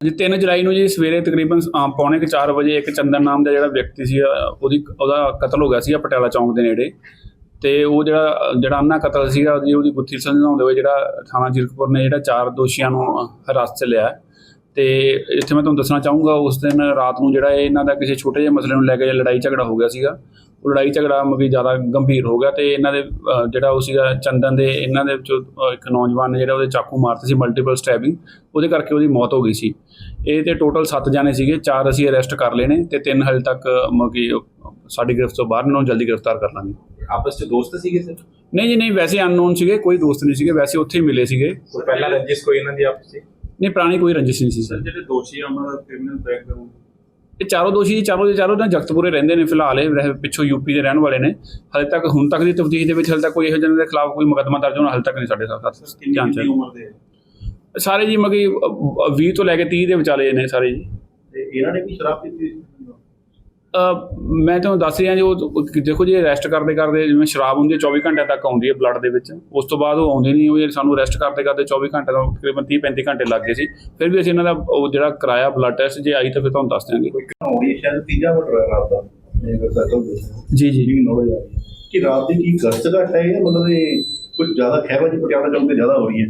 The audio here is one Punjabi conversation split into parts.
ਜੀ 3 ਜੁਲਾਈ ਨੂੰ ਜੀ ਸਵੇਰੇ ਤਕਰੀਬਨ ਅ, ਪੌਣੇ ਕੁ 4 ਵਜੇ ਇੱਕ ਚੰਦਨ ਨਾਮ ਦਾ ਜਿਹੜਾ ਵਿਅਕਤੀ ਸੀ ਉਹਦੀ ਉਹਦਾ ਕਤਲ ਹੋ ਗਿਆ ਸੀ ਪਟਿਆਲਾ ਚੌਂਕ ਦੇ ਨੇੜੇ। ਤੇ ਉਹ ਜਿਹੜਾ ਜਿਹੜਾ ਅੰਨਾ ਕਤਲ ਸੀਗਾ ਜੀ ਉਹਦੀ ਗੁੱਥੀ ਸਮਝਾਉਂਦੇ ਹੋਏ ਜਿਹੜਾ ਥਾਣਾ ਜੀਰਕਪੁਰ ਨੇ ਜਿਹੜਾ ਚਾਰ ਦੋਸ਼ੀਆਂ ਨੂੰ ਅ, ਹਿਰਾਸਤ 'ਚ ਲਿਆ। ਤੇ ਇੱਥੇ ਮੈਂ ਤੁਹਾਨੂੰ ਦੱਸਣਾ ਚਾਹੂੰਗਾ ਉਸ ਦਿਨ ਰਾਤ ਨੂੰ ਜਿਹੜਾ ਇਹ ਇਹਨਾਂ ਦਾ ਕਿਸੇ ਛੋਟੇ ਜਿਹੇ ਮਸਲੇ ਨੂੰ ਲੈ ਕੇ ਲੜਾਈ ਝਗੜਾ ਹੋ ਗਿਆ ਸੀਗਾ ਉਹ ਲੜਾਈ ਝਗੜਾ ਮਗੀ ਜ਼ਿਆਦਾ ਗੰਭੀਰ ਹੋ ਗਿਆ ਤੇ ਇਹਨਾਂ ਦੇ ਜਿਹੜਾ ਉਹ ਸੀਗਾ ਚੰਦਨ ਦੇ ਇਹਨਾਂ ਦੇ ਵਿੱਚੋਂ ਇੱਕ ਨੌਜਵਾਨ ਨੇ ਜਿਹੜਾ ਉਹਦੇ ਚਾਕੂ ਮਾਰਤੇ ਸੀ ਮਲਟੀਪਲ ਸਟੈਬਿੰਗ ਉਹਦੇ ਕਰਕੇ ਉਹਦੀ ਮੌਤ ਹੋ ਗਈ ਸੀ। ਇਹ ਤੇ ਟੋਟਲ 7 ਜਾਣੇ ਸੀਗੇ ਚਾਰ ਅਸੀਂ ਅਰੈਸਟ ਕਰ ਲਏ ਨੇ ਤੇ ਤਿੰਨ ਹਜੇ ਤੱਕ ਮਗੀ ਸਾਡੀ ਗ੍ਰਿਫਤ ਤੋਂ ਬਾਹਰ ਨੇ ਜਲਦੀ ਗ੍ਰਿਫਤਾਰ ਕਰ ਲਾਂਗੇ। ਆਪਸ ਚ ਦੋਸਤ ਸੀਗੇ ਸਰ ਨਹੀਂ ਜੀ ਨਹੀਂ ਵੈਸੇ ਅਨਨੋਨ ਸੀਗੇ ਕੋਈ ਦੋਸਤ ਨਹੀਂ ਸੀਗੇ ਵੈਸੇ ਉੱਥੇ ਹੀ ਮਿਲੇ ਸੀਗੇ। ਕੋਈ ਪਹਿਲਾਂ ਰੰਜਿਸ਼ ਕੋਈ ਇਹਨਾਂ ਦੀ ਆਪਸ ਚ? ਨਹੀਂ ਪੁਰਾਣੀ ਕੋਈ ਰੰਜਿਸ਼ ਨਹੀਂ ਸੀ ਸਰ। ਜਿਹੜੇ ਦੋਸ਼ੀ ਆ ਉਹਨਾਂ ਦਾ ਕ੍ਰਿਮੀਨਲ ਬੈਕਗ੍ਰਾਉਂਡ ਇਹ ਚਾਰੋਂ ਦੋਸ਼ੀ ਚਾਰੋਂ ਦੇ ਚਾਰੋਂ ਨਾ ਜਗਤਪੁਰੇ ਰਹਿੰਦੇ ਨੇ ਫਿਲਹਾਲ ਇਹ ਵੈਸੇ ਪਿੱਛੋਂ ਯੂਪੀ ਦੇ ਰਹਿਣ ਵਾਲੇ ਨੇ ਹਾਲੇ ਤੱਕ ਹੁਣ ਤੱਕ ਦੀ ਤਫਤੀਸ਼ ਦੇ ਵਿੱਚ ਹਾਲੇ ਤੱਕ ਕੋਈ ਇਹੋ ਜਿਹੇ ਦੇ ਖਿਲਾਫ ਕੋਈ ਮੁਕੱਦਮਾ ਦਰਜ ਹੋਣਾ ਹਾਲੇ ਤੱਕ ਨਹੀਂ ਸਾਡੇ ਸਾਥ ਉਮਰ ਦੇ? ਸਾਰੇ ਜੀ ਮਗੀ 20 ਤੋਂ ਲੈ ਕੇ 30 ਦੇ ਵਿਚਾਲੇ ਨੇ ਸਾਰੇ ਜੀ ਤੇ ਇਹਨਾਂ ਨੇ ਵੀ ਸ਼ਰਾਬ ਪੀਤੀ ਸੀ? ਮੈਂ ਤੁਹਾਨੂੰ ਦੱਸ ਰਿਹਾ ਜੀ ਉਹ ਦੇਖੋ ਜੀ ਅਰੈਸਟ ਕਰਦੇ ਕਰਦੇ ਜਿਵੇਂ ਸ਼ਰਾਬ ਹੁੰਦੀ ਹੈ 24 ਘੰਟੇ ਤੱਕ ਆਉਂਦੀ ਹੈ ਬਲੱਡ ਦੇ ਵਿੱਚ। ਉਸ ਤੋਂ ਬਾਅਦ ਉਹ ਆਉਂਦੀ ਨਹੀਂ ਉਹ ਸਾਨੂੰ ਅਰੈਸਟ ਕਰਦੇ ਕਰਦੇ 24 ਘੰਟੇ ਤੋਂ ਤਕਰੀਬਨ 30 35 ਘੰਟੇ ਲੱਗ ਗਏ ਸੀ। ਫਿਰ ਵੀ ਅਸੀਂ ਇਹਨਾਂ ਦਾ ਉਹ ਜਿਹੜਾ ਕਰਾਇਆ ਬਲੱਡ ਟੈਸਟ ਜੇ ਆਈ ਤਾਂ ਫਿਰ ਤੁਹਾਨੂੰ ਦੱਸ ਦਿਆਂਗੇ। ਕੋਈ ਕਹਾਣੀ ਸ਼ਾਇਦ ਤੀਜਾ ਹੈ ਰਾਤ ਦਾ ਜੀ ਜੀ। ਜੀ ਨੌਲੇਜ ਆ ਕਿ ਰਾਤ ਦੀ ਕੀ ਗਸ਼ਤ ਘਟ ਹੈ ਜਾਂ ਮਤਲਬ ਇਹ ਕੁਝ ਜ਼ਿਆਦਾ ਖਹਿਬਾ ਜੀ ਪਟਿਆਲਾ ਚੌਂਕ ਤੇ ਜ਼ਿਆਦਾ ਹੋ ਰਹੀ ਹੈ?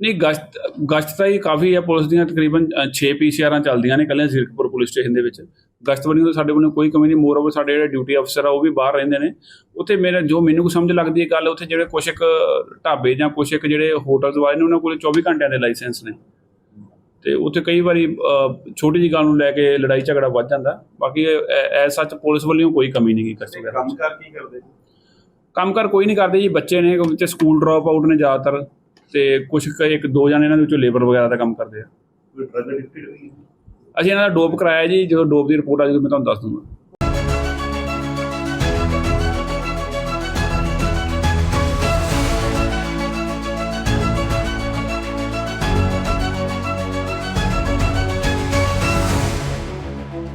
ਨਹੀਂ ਗਸ਼ਤ ਗਸ਼ਤ ਤਾਂ ਹੀ ਕਾਫੀ ਹੈ ਪੁਲਿਸ ਦੀਆਂ ਤਕਰੀਬਨ 6 ਪੀਸੀਆਰਾਂ ਚੱਲਦੀਆਂ ਨੇ ਕੱਲੇ ਜ਼ੀਰਕਪੁਰ ਪੁਲਿਸ ਸਟੇਸ਼ਨ ਦੇ ਵਿੱਚ। ਗਸ਼ਤ ਬਣੀ ਤਾਂ ਸਾਡੇ ਕੋਲ ਕੋਈ ਕਮੀ ਨਹੀਂ ਮੋਰ ਓਵਰ ਸਾਡੇ ਜਿਹੜੇ ਡਿਊਟੀ ਅਫਸਰ ਆ ਉਹ ਵੀ ਬਾਹਰ ਰਹਿੰਦੇ ਨੇ। ਉੱਥੇ ਮੇਰੇ ਜੋ ਮੈਨੂੰ ਕੋ ਸਮਝ ਲੱਗਦੀ ਹੈ ਗੱਲ ਉੱਥੇ ਜਿਹੜੇ ਕੁਛ ਇੱਕ ਢਾਬੇ ਜਾਂ ਕੁਛ ਇੱਕ ਜਿਹੜੇ ਹੋਟਲਸ ਵਾਲੇ ਨੇ ਉਹਨਾਂ ਕੋਲ 24 ਘੰਟਿਆਂ ਦੇ ਲਾਇਸੈਂਸ ਨੇ। ਤੇ ਉੱਥੇ ਕਈ ਵਾਰੀ ਛੋਟੀ ਜਿਹੀ ਗੱਲ ਨੂੰ ਲੈ ਕੇ ਲੜਾਈ ਝਗੜਾ ਵੱਧ ਜਾਂਦਾ। ਬਾਕੀ ਐ ਸੱਚ ਪੁਲਿਸ ਵੱਲੋਂ ਕੋਈ ਕਮੀ ਨਹੀਂ ਵਗੈਰਾ ਕੰਮ ਕਰ ਕੀ ਕਰਦੇ ਜੀ? ਕੰਮ ਕਰ ਕੋਈ ਨਹੀਂ ਕਰਦੇ ਜੀ ਬੱਚੇ ਨੇ ਤੇ ਸਕੂਲ ਡ੍ਰੌਪ ਆਊਟ ਨੇ ਜ਼ਿਆਦਾਤਰ। ਤੇ ਕੁਝ ਇੱਕ ਦੋ ਜਣੇ ਇਹਨਾਂ ਦੇ ਵਿੱਚੋਂ ਲੇਬਰ ਵਗੈਰਾ ਦਾ ਕੰਮ ਕਰਦੇ ਆ। ਕੋਈ ਡਰਗ ਐਡਿਕਟਡ ਵੀ ਅਸੀਂ ਇਹਨਾਂ ਦਾ ਡੋਪ ਕਰਾਇਆ ਜੀ, ਜਦੋਂ ਡੋਪ ਦੀ ਰਿਪੋਰਟ ਆ ਜਾਊਗੀ ਮੈਂ ਤੁਹਾਨੂੰ ਦੱਸ ਦੂੰਗਾ।